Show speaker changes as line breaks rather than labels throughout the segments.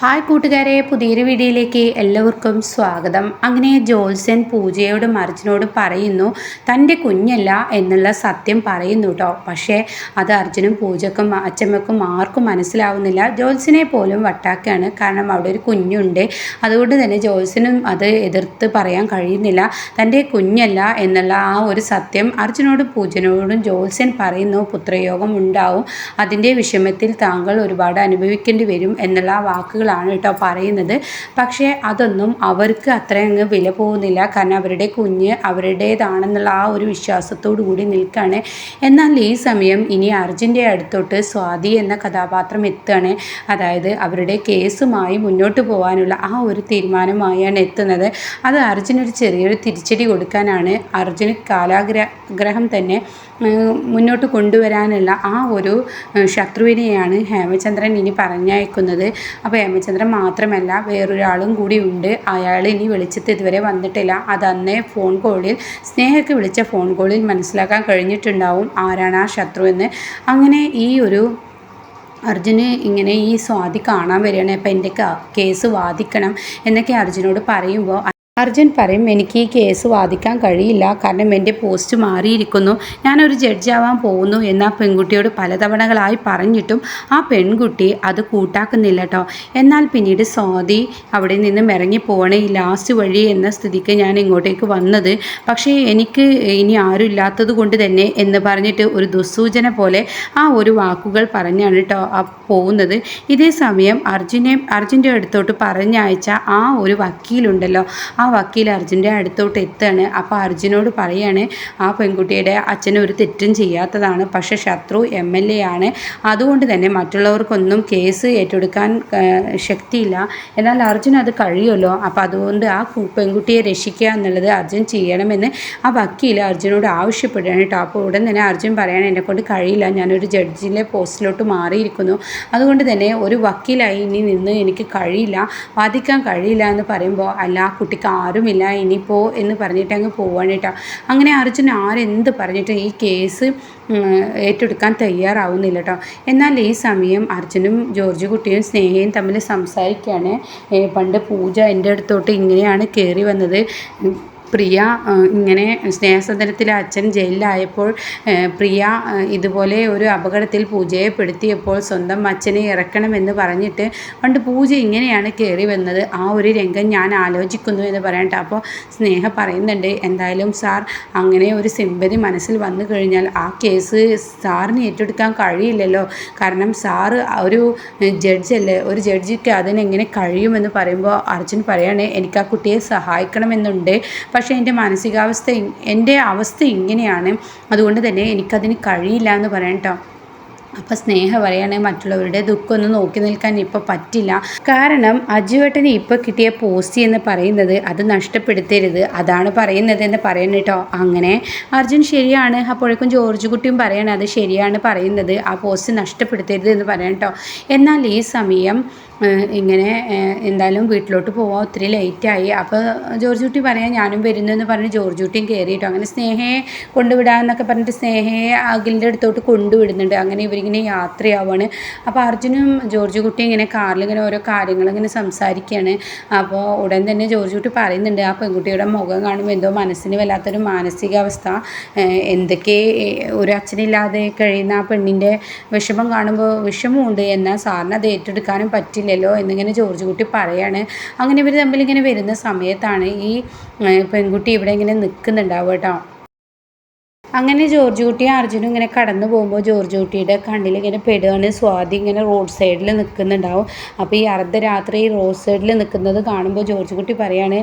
Hi കൂട്ടുകാരെ പുതിയൊരു വീഡിയോയിലേക്ക് എല്ലാവർക്കും സ്വാഗതം. അങ്ങനെ ജോത്സ്യൻ പൂജയോട് അർജുനോടും പറയുന്നു തന്റെ കുഞ്ഞല്ല എന്നുള്ള സത്യം പറയുന്നു കേട്ടോ പക്ഷേ അത് അർജുനും പൂജക്കും അച്ഛമ്മക്കും ആർക്കും മനസ്സിലാവുന്നില്ല. ജോത്സ്യനെ പോലും വട്ടാക്കാണ്. കാരണം അവിടെ ഒരു കുഞ്ഞുണ്ട്. അതുകൊണ്ട് തന്നെ ജോത്സ്യനും അത് എതിർത്ത് പറയാൻ കഴിയുന്നില്ല. തന്റെ കുഞ്ഞല്ല എന്നുള്ള ആ ഒരു സത്യം അർജുനോടും പൂജനോടും ജോത്സ്യൻ പറയുന്നു പുത്രയോഗം ഉണ്ടാവും. അതിന്റെ വിഷമത്തിൽ താങ്കൾ ഒരുപാട് അനുഭവിക്കേണ്ടി വരും എന്നുള്ള ആ വാക്കുകളാണ് കേട്ടോ പറയുന്നത്. പക്ഷേ അതൊന്നും അവർക്ക് അത്രയങ്ങ് വില പോകുന്നില്ല. കാരണം അവരുടെ കുഞ്ഞ് അവരുടേതാണെന്നുള്ള ആ ഒരു വിശ്വാസത്തോടു കൂടി നിൽക്കുകയാണ് എന്നാൽ ഈ സമയം ഇനി അർജുന്റെ അടുത്തോട്ട് സ്വാതി എന്ന കഥാപാത്രം എത്തുകയാണ്. അതായത് അവരുടെ കേസുമായി മുന്നോട്ട് പോകാനുള്ള ആ ഒരു തീരുമാനമായാണ് എത്തുന്നത്. അത് അർജുനൊരു ചെറിയൊരു തിരിച്ചടി കൊടുക്കാനാണ് അർജുന് കാലാഗ്രഹം തന്നെ മുന്നോട്ട് കൊണ്ടുവരാനുള്ള ആ ഒരു ശത്രുവിനെയാണ് ഹേമചന്ദ്രൻ ഇനി പറഞ്ഞയക്കുന്നത്. അപ്പോൾ ഹേമചന്ദ്രൻ മാത്രമല്ല വേറൊരാളും കൂടി ഉണ്ട്. അയാൾ ഇനി വിളിച്ചിട്ട് ഇതുവരെ വന്നിട്ടില്ല. അത് അന്നേ ഫോൺ കോളിൽ സ്നേഹയ്ക്ക് വിളിച്ച ഫോൺ കോളിൽ മനസ്സിലാക്കാൻ കഴിഞ്ഞിട്ടുണ്ടാവും ആരാണ് ആ ശത്രു എന്ന്. അങ്ങനെ ഈ ഒരു അർജുന് ഇങ്ങനെ ഈ സ്വാതി കാണാൻ വരികയാണ്. അപ്പം എന്റെ കേസ് വാദിക്കണം? എന്നൊക്കെ അർജുനോട് പറയുമ്പോൾ അർജുൻ പറയും എനിക്ക് ഈ കേസ് വാദിക്കാൻ കഴിയില്ല. കാരണം എന്റെ പോസ്റ്റ് മാറിയിരിക്കുന്നു. ഞാനൊരു ജഡ്ജാവാൻ പോകുന്നു എന്ന് ആ പെൺകുട്ടിയോട് പലതവണകളായി പറഞ്ഞിട്ടും ആ പെൺകുട്ടി അത് കൂട്ടാക്കുന്നില്ല കേട്ടോ എന്നാൽ പിന്നീട് സ്വാതി അവിടെ നിന്നും ഇറങ്ങി പോകണേ ഈ ലാസ്റ്റ് വഴി എന്ന സ്ഥിതിക്ക് ഞാൻ ഇങ്ങോട്ടേക്ക് വന്നത്. പക്ഷേ എനിക്ക് ഇനി ആരും ഇല്ലാത്തത് കൊണ്ട് തന്നെ എന്ന് പറഞ്ഞിട്ട് ഒരു ദുസ്സൂചന പോലെ ആ ഒരു വാക്കുകൾ പറഞ്ഞാണ് കേട്ടോ ആ പോകുന്നത്. ഇതേ സമയം അർജുനെ അർജുന്റെ അടുത്തോട്ട് പറഞ്ഞയച്ച ആ ഒരു വക്കീലുണ്ടല്ലോ ആ വക്കീൽ അർജുന്റെ അടുത്തോട്ട് എത്തുകയാണ് അപ്പോൾ അർജുനോട് പറയാണ് ആ പെൺകുട്ടിയുടെ അച്ഛന് ഒരു തെറ്റും ചെയ്യാത്തതാണ് പക്ഷേ ശത്രു എം എൽ എ ആണ്. അതുകൊണ്ട് തന്നെ മറ്റുള്ളവർക്കൊന്നും കേസ് ഏറ്റെടുക്കാൻ ശക്തിയില്ല. എന്നാൽ അർജുൻ അത് കഴിയുമല്ലോ? അപ്പോൾ അതുകൊണ്ട് ആ പെൺകുട്ടിയെ രക്ഷിക്കുക എന്നുള്ളത് അർജുൻ ചെയ്യണമെന്ന് ആ വക്കീൽ അർജുനോട് ആവശ്യപ്പെടുകയാണ് കേട്ടോ. അപ്പോൾ ഉടൻ തന്നെ അർജുൻ പറയാണ് എന്നെ കൊണ്ട് കഴിയില്ല. ഞാനൊരു ജഡ്ജിന്റെ പോസ്റ്റിലോട്ട് മാറിയിരിക്കുന്നു. അതുകൊണ്ട് തന്നെ ഒരു വക്കീലായി ഇനി നിന്ന് എനിക്ക് കഴിയില്ല. വാദിക്കാൻ കഴിയില്ല എന്ന് പറയുമ്പോൾ അല്ല ആ കുട്ടിക്ക് ആരുമില്ല ഇനിയിപ്പോൾ എന്ന് പറഞ്ഞിട്ട് അങ്ങ് പോവാണ് കേട്ടോ അങ്ങനെ അർജുൻ ആരെന്ത് പറഞ്ഞിട്ട് ഈ കേസ് ഏറ്റെടുക്കാൻ തയ്യാറാവുന്നില്ല കേട്ടോ എന്നാൽ ഈ സമയം അർജുനും ജോർജ് കുട്ടിയും സ്നേഹയും തമ്മിൽ സംസാരിക്കുകയാണ് പണ്ട് പൂജ എന്റെ അടുത്തോട്ട് ഇങ്ങനെയാണ് കയറി വന്നത്. പ്രിയ ഇങ്ങനെ സ്നേഹസദനത്തിൽ അച്ഛൻ ജയിലിലായപ്പോൾ പ്രിയ ഇതുപോലെ ഒരു അപകടത്തിൽ പൂജയെ പെടുത്തിയപ്പോൾ സ്വന്തം അച്ഛനെ ഇറക്കണമെന്ന് പറഞ്ഞിട്ട് പണ്ട് പൂജ ഇങ്ങനെയാണ് കയറി വന്നത്. ആ ഒരു രംഗം ഞാൻ ആലോചിക്കുന്നു എന്ന് പറയട്ടെ. അപ്പോൾ സ്നേഹ പറയുന്നുണ്ട് എന്തായാലും സാർ അങ്ങനെ ഒരു സിമ്പതി മനസ്സിൽ വന്നു കഴിഞ്ഞാൽ ആ കേസ് സാറിന് ഏറ്റെടുക്കാൻ കഴിയില്ലല്ലോ. കാരണം സാറ് ഒരു ജഡ്ജല്ലേ ഒരു ജഡ്ജിക്ക് അതിനെങ്ങനെ കഴിയുമെന്ന് പറയുമ്പോൾ അർജുൻ പറയാണ് എനിക്ക് ആ കുട്ടിയെ സഹായിക്കണമെന്നുണ്ട്. പക്ഷേ എന്റെ മാനസികാവസ്ഥ എന്റെ അവസ്ഥ ഇങ്ങനെയാണ്. അതുകൊണ്ട് തന്നെ എനിക്കതിന് കഴിയില്ല എന്ന് പറയാം കേട്ടോ അപ്പോൾ സ്നേഹ പറയുകയാണെങ്കിൽ മറ്റുള്ളവരുടെ ദുഃഖമൊന്നും നോക്കി നിൽക്കാൻ ഇപ്പോൾ പറ്റില്ല. കാരണം അജുവേട്ടന് ഇപ്പോൾ കിട്ടിയ പോസ്റ്റ് എന്ന് പറയുന്നത് അത് നഷ്ടപ്പെടുത്തരുത്. അതാണ് പറയുന്നത് എന്ന് പറയുന്നത് കേട്ടോ അങ്ങനെ അർജുൻ ശരിയാണ്. അപ്പോഴേക്കും ജോർജ് കുട്ടിയും പറയണത് ശരിയാണ് പറയുന്നത്. ആ പോസ്റ്റ് നഷ്ടപ്പെടുത്തരുത് എന്ന് പറയണം കേട്ടോ എന്നാൽ ഈ സമയം ഇങ്ങനെ എന്തായാലും വീട്ടിലോട്ട് പോകാൻ ഒത്തിരി ലേറ്റായി അപ്പോൾ ജോർജ് കുട്ടി പറയാം ഞാനും വരുന്നു എന്ന് പറഞ്ഞ് ജോർജ് കുട്ടിയും കയറിയിട്ടോ അങ്ങനെ സ്നേഹയെ കൊണ്ടുവിടാമെന്നൊക്കെ പറഞ്ഞിട്ട് സ്നേഹയെ അഖിലിന്റെ അടുത്തോട്ട് കൊണ്ടുവിടുന്നുണ്ട്. അങ്ങനെ ഇവരിങ്ങനെ യാത്രയാവാണ്. അപ്പോൾ അർജുനും ജോർജ് കുട്ടിയും ഇങ്ങനെ കാറിൽ ഇങ്ങനെ ഓരോ കാര്യങ്ങളിങ്ങനെ സംസാരിക്കുകയാണ് അപ്പോൾ ഉടൻ തന്നെ ജോർജ് കുട്ടി പറയുന്നുണ്ട് ആ പെൺകുട്ടിയുടെ മുഖം കാണുമ്പോൾ എന്തോ മനസ്സിന് വല്ലാത്തൊരു മാനസികാവസ്ഥ. എന്തൊക്കെ ഒരു അച്ഛനില്ലാതെ കഴിയുന്ന ആ പെണ്ണിന്റെ വിഷമം കാണുമ്പോൾ വിഷമമുണ്ട്. എന്നാൽ സാറിന് അത് ഏറ്റെടുക്കാനും പറ്റില്ലല്ലോ എന്നിങ്ങനെ ജോർജ് കുട്ടി പറയാണ്. അങ്ങനെ ഇവർ തമ്മിൽ ഇങ്ങനെ വരുന്ന സമയത്താണ് ഈ പെൺകുട്ടി ഇവിടെ ഇങ്ങനെ നിൽക്കുന്നുണ്ടാവുക കേട്ടോ. അങ്ങനെ ജോർജ് കുട്ടിയും അർജുനും ഇങ്ങനെ കടന്നു പോകുമ്പോൾ ജോർജ് കുട്ടിയുടെ കണ്ണിൽ ഇങ്ങനെ പെടുകയാണ് സ്വാതി ഇങ്ങനെ റോഡ് സൈഡിൽ നിൽക്കുന്നുണ്ടാവും അപ്പോൾ ഈ അർദ്ധരാത്രി റോഡ് സൈഡിൽ നിൽക്കുന്നത് കാണുമ്പോൾ ജോർജ് കുട്ടി പറയാണ്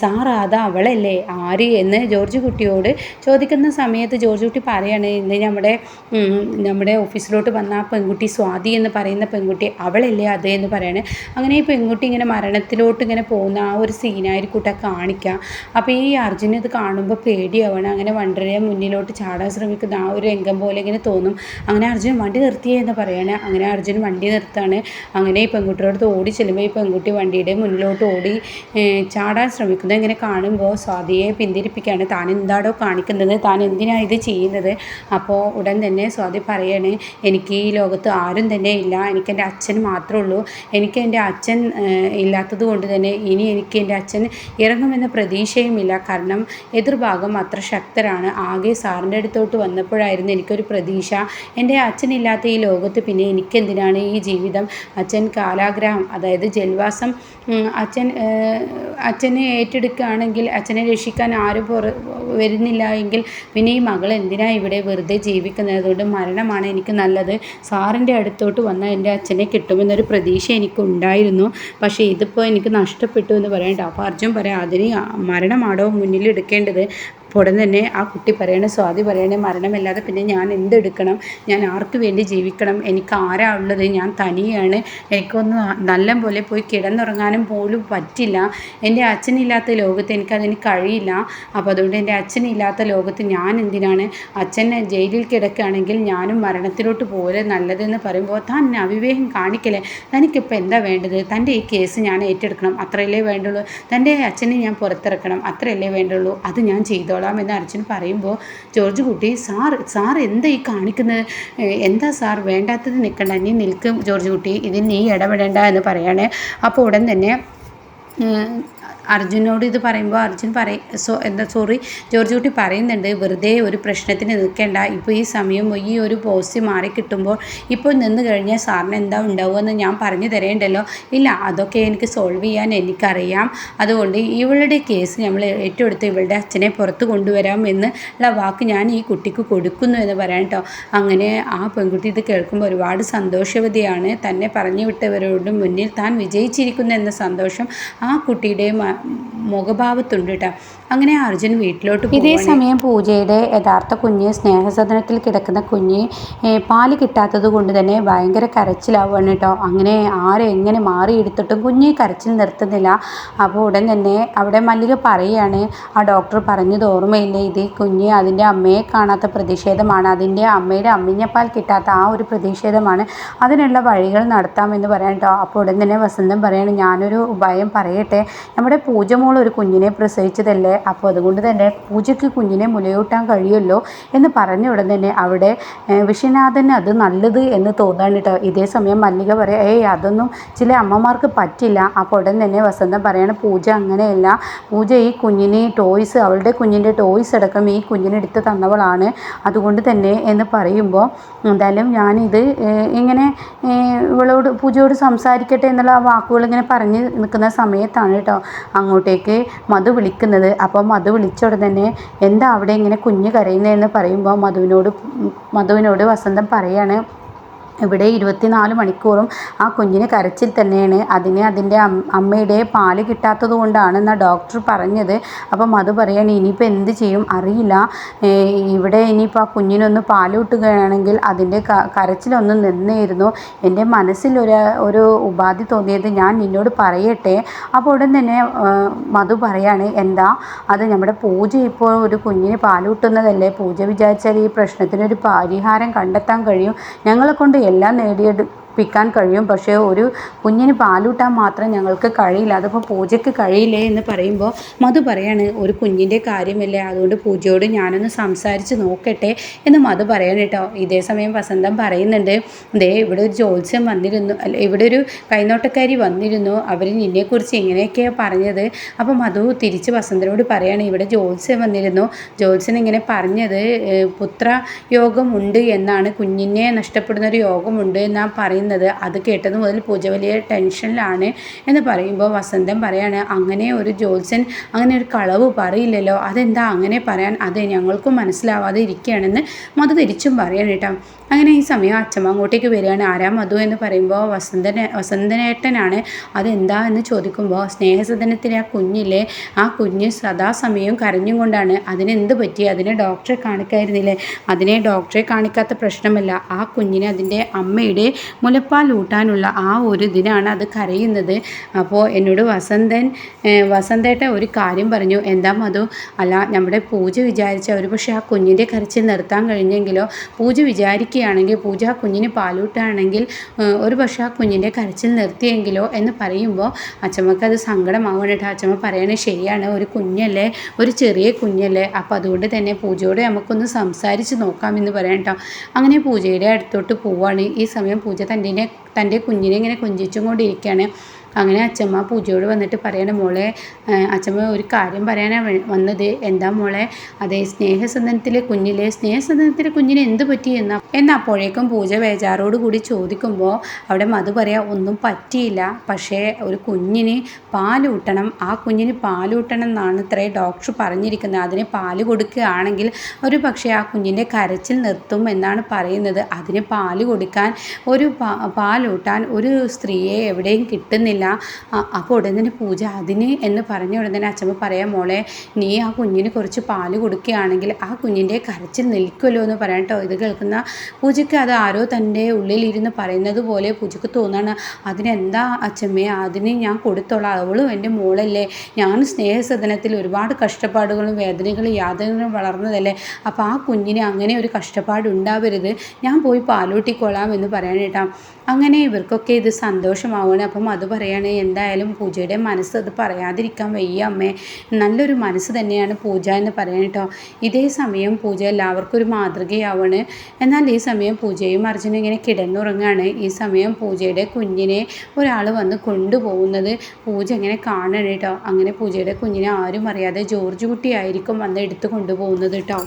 സാർ അത് അവളല്ലേ? ആര്? എന്ന് ജോർജ് കുട്ടിയോട് ചോദിക്കുന്ന സമയത്ത് ജോർജ് കുട്ടി പറയാണ് ഇന്ന് നമ്മുടെ നമ്മുടെ ഓഫീസിലോട്ട് വന്ന ആ പെൺകുട്ടി സ്വാതി എന്ന് പറയുന്ന പെൺകുട്ടി അവളല്ലേ അത്? എന്ന് പറയാണ്. അങ്ങനെ ഈ പെൺകുട്ടി ഇങ്ങനെ മരണത്തിലോട്ട് ഇങ്ങനെ പോകുന്ന ആ ഒരു സീനായിരിക്കൂട്ട കാണിക്കുക അപ്പോൾ ഈ അർജുന ഇത് കാണുമ്പോൾ പേടിയാവണം. അങ്ങനെ വണ്ടരയെ മുന്നിലോട്ട് മുന്നിലോട്ട് ചാടാൻ ശ്രമിക്കുന്ന ആ ഒരു രംഗം പോലെ ഇങ്ങനെ തോന്നും. അങ്ങനെ അർജുൻ വണ്ടി നിർത്തിയേ എന്ന് പറയാണ്. അങ്ങനെ അർജുൻ വണ്ടി നിർത്താണ്. അങ്ങനെ ഈ പെൺകുട്ടിയോട് ഓടി ചെല്ലുമ്പോൾ ഈ പെൺകുട്ടി വണ്ടിയുടെ മുന്നിലോട്ട് ഓടി ചാടാൻ ശ്രമിക്കുന്നത് ഇങ്ങനെ കാണുമ്പോൾ സ്വാതിയെ പിന്തിരിപ്പിക്കുകയാണ് താൻ എന്താടോ കാണിക്കുന്നത്? താൻ എന്തിനാണ് ഇത് ചെയ്യുന്നത്? അപ്പോൾ ഉടൻ തന്നെ സ്വാതി പറയാണ് എനിക്ക് ഈ ലോകത്ത് ആരും തന്നെ ഇല്ല. എനിക്ക് എന്റെ അച്ഛൻ മാത്രമേ ഉള്ളൂ. എനിക്ക് എന്റെ അച്ഛൻ ഇല്ലാത്തത് കൊണ്ട് തന്നെ ഇനി എനിക്ക് എന്റെ അച്ഛൻ ഇറങ്ങുമെന്ന പ്രതീക്ഷയുമില്ല. കാരണം എതിർഭാഗം അത്ര ശക്തരാണ്. ആകെ സാറിന്റെ അടുത്തോട്ട് വന്നപ്പോഴായിരുന്നു എനിക്കൊരു പ്രതീക്ഷ. എന്റെ അച്ഛനില്ലാത്ത ഈ ലോകത്ത് പിന്നെ എനിക്കെന്തിനാണ് ഈ ജീവിതം? അച്ഛൻ കാലാഗ്രഹം അതായത് ജൽവാസം അച്ഛൻ അച്ഛനെ ഏറ്റെടുക്കുകയാണെങ്കിൽ അച്ഛനെ രക്ഷിക്കാൻ ആരും പുറ വരുന്നില്ല എങ്കിൽ പിന്നെ ഈ മകൾ എന്തിനാണ് ഇവിടെ വെറുതെ ജീവിക്കുന്നത്? അതുകൊണ്ട് മരണമാണ് എനിക്ക് നല്ലത്. സാറിന്റെ അടുത്തോട്ട് വന്നാൽ എന്റെ അച്ഛനെ കിട്ടുമെന്നൊരു പ്രതീക്ഷ എനിക്കുണ്ടായിരുന്നു. പക്ഷേ ഇതിപ്പോൾ എനിക്ക് നഷ്ടപ്പെട്ടു എന്ന് പറയണ്ട അപ്പോൾ അർജുൻ പറയാം അതിന് മരണമാണോ മുന്നിൽ എടുക്കേണ്ടത് ഉടൻ തന്നെ ആ കുട്ടി പറയണേ സ്വാതി പറയണേ മരണമില്ലാതെ പിന്നെ ഞാൻ എന്തെടുക്കണം? ഞാൻ ആർക്ക് വേണ്ടി ജീവിക്കണം? എനിക്ക് ആരാ ഉള്ളത്? ഞാൻ തനിയാണ്. എനിക്കൊന്ന് നല്ല പോലെ പോയി കിടന്നുറങ്ങാനും പോലും പറ്റില്ല. എന്റെ അച്ഛനില്ലാത്ത ലോകത്ത് എനിക്കതിന് കഴിയില്ല. അപ്പോൾ അതുകൊണ്ട് എന്റെ അച്ഛനില്ലാത്ത ലോകത്ത് ഞാൻ എന്തിനാണ്? അച്ഛനെ ജയിലിൽ കിടക്കുകയാണെങ്കിൽ ഞാനും മരണത്തിലോട്ട് പോലെ നല്ലതെന്ന് പറയുമ്പോൾ താൻ അവിവേകം കാണിക്കലേ തനിക്കിപ്പോൾ എന്താ വേണ്ടത്? തന്റെ ഈ കേസ് ഞാൻ ഏറ്റെടുക്കണം. അത്രയല്ലേ വേണ്ടുള്ളൂ. തന്റെ അച്ഛനെ ഞാൻ പുറത്തിറക്കണം. അത്രയല്ലേ വേണ്ടുള്ളൂ. അത് ഞാൻ ചെയ്തോളാം. എന്ന് അർജുൻ പറയുമ്പോൾ ജോർജ് കുട്ടി സാർ സാർ എന്താ ഈ കാണിക്കുന്നത്? എന്താ സാർ വേണ്ടാത്തത് നിൽക്കണ്ട നീ നിൽക്കും ജോർജ് കുട്ടി ഇതിൽ നീ ഇടപെടേണ്ട എന്ന് പറയാണ്. അപ്പോൾ ഉടൻ തന്നെ അർജുനോട് ഇത് പറയുമ്പോൾ അർജുൻ പറയും സോ എന്താ സോറി ജോർജ് കുട്ടി പറയുന്നുണ്ട് വെറുതെ ഒരു പ്രശ്നത്തിന് നിൽക്കേണ്ട. ഇപ്പോൾ ഈ സമയം ഈ ഒരു പോസ്റ്റ് മാറി കിട്ടുമ്പോൾ ഇപ്പോൾ നിന്ന് കഴിഞ്ഞാൽ സാറിന് എന്താ ഉണ്ടാവുമെന്ന് ഞാൻ പറഞ്ഞു തരേണ്ടല്ലോ. ഇല്ല അതൊക്കെ എനിക്ക് സോൾവ് ചെയ്യാൻ എനിക്കറിയാം. അതുകൊണ്ട് ഇവളുടെ കേസ് നമ്മൾ ഏറ്റെടുത്ത് ഇവളുടെ അച്ഛനെ പുറത്ത് കൊണ്ടുവരാം എന്നുള്ള വാക്ക് ഞാൻ ഈ കുട്ടിക്ക് കൊടുക്കുന്നു എന്ന് പറയാം കേട്ടോ. അങ്ങനെ ആ പെൺകുട്ടി ഇത് കേൾക്കുമ്പോൾ ഒരുപാട് സന്തോഷവതിയാണ്. തന്നെ പറഞ്ഞു വിട്ടവരോട് മുന്നിൽ താൻ വിജയിച്ചിരിക്കുന്നു എന്ന സന്തോഷം ആ കുട്ടിയുടെ Bye. മുഖഭാവത്തുണ്ട് കേട്ടോ. അങ്ങനെ അർജുൻ വീട്ടിലോട്ട് ഇതേ സമയം പൂജയുടെ യഥാർത്ഥ കുഞ്ഞ് സ്നേഹസദനത്തിൽ കിടക്കുന്ന കുഞ്ഞ് പാൽ കിട്ടാത്തത് കൊണ്ട് തന്നെ ഭയങ്കര കരച്ചിലാവുകയാണ് കേട്ടോ. അങ്ങനെ ആരെ എങ്ങനെ മാറിയെടുത്തിട്ടും കുഞ്ഞ് കരച്ചിൽ നിർത്തുന്നില്ല. അപ്പോൾ ഉടൻ തന്നെ അവിടെ മല്ലിക പറയുകയാണ് ആ ഡോക്ടർ പറഞ്ഞത് ഓർമ്മയില്ലേ? ഇത് കുഞ്ഞ് അതിന്റെ അമ്മയെ കാണാത്ത പ്രതിഷേധമാണ്. അതിന്റെ അമ്മയുടെ അമ്മിഞ്ഞപ്പാൽ കിട്ടാത്ത ആ ഒരു പ്രതിഷേധമാണ്. അതിനുള്ള വഴികൾ നടത്താമെന്ന് പറയാം കേട്ടോ. അപ്പോൾ ഉടൻ തന്നെ വസന്തം പറയാണ് ഞാനൊരു ഭയം പറയട്ടെ. നമ്മുടെ പൂജമോൾ ഒരു കുഞ്ഞിനെ പ്രസവിച്ചതല്ലേ? അപ്പോൾ അതുകൊണ്ട് തന്നെ പൂജയ്ക്ക് കുഞ്ഞിനെ മുലയൂട്ടാൻ കഴിയുമല്ലോ എന്ന് പറഞ്ഞ ഉടൻ തന്നെ അവിടെ വിശ്വനാഥന് അത് നല്ലത് എന്ന് തോന്നാണ് കേട്ടോ. ഇതേ സമയം മല്ലിക പറയാം ഏയ് അതൊന്നും ചില അമ്മമാർക്ക് പറ്റില്ല. അപ്പോൾ ഉടൻ തന്നെ വസന്തം പറയാണ് പൂജ അങ്ങനെയല്ല. പൂജ ഈ കുഞ്ഞിന് ടോയ്സ് അവളുടെ കുഞ്ഞിന്റെ ടോയ്സ് അടക്കം ഈ കുഞ്ഞിനെടുത്ത് തന്നവളാണ്. അതുകൊണ്ട് തന്നെ എന്ന് പറയുമ്പോൾ എന്തായാലും ഞാനിത് ഇങ്ങനെ ഇവളോട് പൂജയോട് സംസാരിക്കട്ടെ എന്നുള്ള ആ വാക്കുകൾ ഇങ്ങനെ പറഞ്ഞ് നിൽക്കുന്ന സമയത്താണ് കേട്ടോ അങ്ങോട്ടേക്ക് മധു വിളിക്കുന്നത്. അപ്പോൾ മധു വിളിച്ച ഉടനെ എന്താ അവിടെ ഇങ്ങനെ കുഞ്ഞ് കരയുന്നതെന്ന് പറയുമ്പോൾ മധുവിനോട് മധുവിനോട് വസന്തം പറയാണ് ഇവിടെ ഇരുപത്തിനാല് മണിക്കൂറും ആ കുഞ്ഞിന് കരച്ചിൽ തന്നെയാണ്. അതിന് അതിന്റെ അമ്മയുടെ പാൽ കിട്ടാത്തത് കൊണ്ടാണ് എന്നാ ഡോക്ടർ പറഞ്ഞത്. അപ്പം അത് പറയാണ് ഇനിയിപ്പോൾ എന്ത് ചെയ്യും? അറിയില്ല. ഇവിടെ ഇനിയിപ്പോൾ ആ കുഞ്ഞിനൊന്ന് പാൽ കിട്ടുകയാണെങ്കിൽ അതിന്റെ കരച്ചിലൊന്ന് നിന്നായിരുന്നു. എന്റെ മനസ്സിൽ ഒരു ഒരു ഉപാധി തോന്നിയത് ഞാൻ നിന്നോട് പറയട്ടെ. അപ്പോൾ ഉടൻ തന്നെ മധു പറയാണ് എന്താ? അത് നമ്മുടെ പൂജ ഇപ്പോൾ ഒരു കുഞ്ഞിന് പാൽ കിട്ടുന്നതല്ലേ? പൂജ വിചാരിച്ചാൽ ഈ പ്രശ്നത്തിനൊരു പരിഹാരം കണ്ടെത്താൻ കഴിയും. ഞങ്ങളെ കൊണ്ട് എല്ലാം നേടിയെടു പ്പിക്കാൻ കഴിയും. പക്ഷേ ഒരു കുഞ്ഞിന് പാലൂട്ടാൻ മാത്രം ഞങ്ങൾക്ക് കഴിയില്ല. അതിപ്പോൾ പൂജയ്ക്ക് കഴിയില്ലേ എന്ന് പറയുമ്പോൾ മധു പറയാണ് ഒരു കുഞ്ഞിന്റെ കാര്യമല്ലേ? അതുകൊണ്ട് പൂജയോട് ഞാനൊന്ന് സംസാരിച്ച് നോക്കട്ടെ എന്ന് മധു പറയണം കേട്ടോ. ഇതേ സമയം വസന്തം പറയുന്നുണ്ട് ദേ ഇവിടെ ഒരു ജോത്സ്യം വന്നിരുന്നു. അല്ല ഇവിടെ ഒരു കൈനോട്ടക്കാരി വന്നിരുന്നു. അവർ നിന്നെക്കുറിച്ച് ഇങ്ങനെയൊക്കെയാണ് പറഞ്ഞത്. അപ്പോൾ മധു തിരിച്ച് വസന്തനോട് പറയാണ് ഇവിടെ ജോത്സ്യം വന്നിരുന്നു. ജോത്സ്യൻ ഇങ്ങനെ പറഞ്ഞത് പുത്ര യോഗമുണ്ട് എന്നാണ്. കുഞ്ഞിനെ നഷ്ടപ്പെടുന്ന ഒരു യോഗമുണ്ട് എന്നാണ് പറയുന്നത്. പറയുന്നത്. അത് കേട്ടത് മുതൽ പൂജ വലിയ ടെൻഷനിലാണ് എന്ന് പറയുമ്പോൾ വസന്തം പറയാണ് അങ്ങനെ ഒരു ജോത്സ്യൻ അങ്ങനെ ഒരു കളവ് പറയില്ലല്ലോ. അതെന്താ അങ്ങനെ പറയാൻ? അത് ഞങ്ങൾക്കും മനസ്സിലാവാതെ ഇരിക്കുകയാണെന്ന് മധു തിരിച്ചും പറയാണ് കേട്ടോ. അങ്ങനെ ഈ സമയം അച്ഛമ്മ അങ്ങോട്ടേക്ക് വരികയാണ്. ആരാ മധു? എന്ന് പറയുമ്പോൾ വസന്തന വസന്തനേട്ടനാണ്. അതെന്താ? എന്ന് ചോദിക്കുമ്പോൾ സ്നേഹസദനത്തിലെ ആ കുഞ്ഞില്ലേ? ആ കുഞ്ഞ് സദാസമയം കരഞ്ഞും കൊണ്ടാണ് അതിനെന്ത് പറ്റി? അതിനെ ഡോക്ടറെ കാണിക്കായിരുന്നില്ലേ? അതിനെ ഡോക്ടറെ കാണിക്കാത്ത പ്രശ്നമല്ല. ആ കുഞ്ഞിനെ അതിന്റെ അമ്മയുടെ മുല മുലപ്പാൽ ഊട്ടാനുള്ള ആ ഒരു ഇതിനാണ് അത് കരയുന്നത്. അപ്പോൾ എന്നോട് വസന്തൻ വസന്തേട്ട ഒരു കാര്യം പറഞ്ഞു. എന്താ മധു? അല്ല നമ്മുടെ പൂജ വിചാരിച്ച ഒരു പക്ഷേ ആ കുഞ്ഞിന്റെ കരച്ചിൽ നിർത്താൻ കഴിഞ്ഞെങ്കിലോ? പൂജ വിചാരിക്കുകയാണെങ്കിൽ പൂജ ആ കുഞ്ഞിന് പാലൂട്ടാണെങ്കിൽ ഒരു പക്ഷേ ആ കുഞ്ഞിന്റെ കരച്ചിൽ നിർത്തിയെങ്കിലോ എന്ന് പറയുമ്പോൾ അച്ചമ്മക്ക് അത് സങ്കടമാവണം കേട്ടോ. അച്ചമ്മ പറയണത് ശരിയാണ്. ഒരു കുഞ്ഞല്ലേ? ഒരു ചെറിയ കുഞ്ഞല്ലേ? അപ്പോൾ അതുകൊണ്ട് തന്നെ പൂജയോട് നമുക്കൊന്ന് സംസാരിച്ച് നോക്കാമെന്ന് പറയാം കേട്ടോ. അങ്ങനെ പൂജയുടെ അടുത്തോട്ട് പോവാണ്. ഈ സമയം പൂജ തന്റെ തന്റെ കുഞ്ഞിനെ ഇങ്ങനെ കൊഞ്ചിച്ചും കൊണ്ടിരിക്കുകയാണ്. അങ്ങനെ അച്ഛമ്മ പൂജയോട് വന്നിട്ട് പറയണ മോളെ അച്ഛമ്മ ഒരു കാര്യം പറയാനാണ് വന്നത്. എന്താ മോളെ അതേ സ്നേഹസദനത്തിലെ കുഞ്ഞിലെ സ്നേഹസദനത്തിലെ കുഞ്ഞിന് എന്ത് പറ്റി എന്നാ? എന്നപ്പോഴേക്കും പൂജ ബേജാറോട് കൂടി ചോദിക്കുമ്പോൾ അവിടെ മധു പറയാ ഒന്നും പറ്റിയില്ല. പക്ഷേ ഒരു കുഞ്ഞിന് പാലൂട്ടണം ആ കുഞ്ഞിന് പാലൂട്ടണം എന്നാണ് ഇത്രേ ഡോക്ടർ പറഞ്ഞിരിക്കുന്നത്. അതിന് പാൽ കൊടുക്കുകയാണെങ്കിൽ ഒരു പക്ഷേ ആ കുഞ്ഞിന്റെ കരച്ചിൽ നിർത്തും എന്നാണ് പറയുന്നത്. അതിന് പാൽ കൊടുക്കാൻ ഒരു പാലൂട്ടാൻ ഒരു സ്ത്രീയെ എവിടെയും കിട്ടുന്നില്ല. അപ്പോൾ ഉടൻ തന്നെ പൂജ അതിന് എന്ന് പറഞ്ഞ ഉടൻ തന്നെ അച്ഛമ്മ പറയാം മോളെ നീ ആ കുഞ്ഞിന് കുറച്ച് പാൽ കൊടുക്കുകയാണെങ്കിൽ ആ കുഞ്ഞിന്റെ കരച്ചിൽ നിൽക്കുമല്ലോ എന്ന് പറയാം കേട്ടോ ഇത് കേൾക്കുന്ന പൂജയ്ക്ക് അത് ആരോ തന്റെ ഉള്ളിലിരുന്ന് പറയുന്നത് പോലെ പൂജയ്ക്ക് തോന്നാണ്. അതിനെന്താ അച്ഛമ്മേ അതിന് ഞാൻ കൊടുത്തോളാം. അവളും എന്റെ മോളല്ലേ. ഞാൻ സ്നേഹസദനത്തിൽ ഒരുപാട് കഷ്ടപ്പാടുകളും വേദനകളും യാതനകളും വളർന്നതല്ലേ. അപ്പോൾ ആ കുഞ്ഞിന് അങ്ങനെ ഒരു കഷ്ടപ്പാടുണ്ടാവരുത് ഞാൻ പോയി പാലൂട്ടിക്കൊള്ളാം എന്ന് പറയാനേട്ടാ അങ്ങനെ ഇവർക്കൊക്കെ ഇത് സന്തോഷമാവുകയാണ് അപ്പം അത് പറയാണ്. എന്തായാലും പൂജയുടെ മനസ്സ് അത് പറയാതിരിക്കാൻ വയ്യ അമ്മേ. നല്ലൊരു മനസ്സ് തന്നെയാണ് പൂജ എന്ന് പറയാൻ കേട്ടോ. ഇതേ സമയം പൂജ എല്ലാവർക്കും ഒരു മാതൃകയാവാണ്. എന്നാൽ ഈ സമയം പൂജയും അർജുനും ഇങ്ങനെ കിടന്നുറങ്ങാണ്. ഈ സമയം പൂജയുടെ കുഞ്ഞിനെ ഒരാൾ വന്ന് കൊണ്ടുപോകുന്നത് പൂജ ഇങ്ങനെ കാണണം കേട്ടോ. അങ്ങനെ പൂജയുടെ കുഞ്ഞിനെ ആരും അറിയാതെ ജോർജ് കുട്ടിയായിരിക്കും വന്ന് എടുത്ത് കൊണ്ടുപോകുന്നത് കേട്ടോ.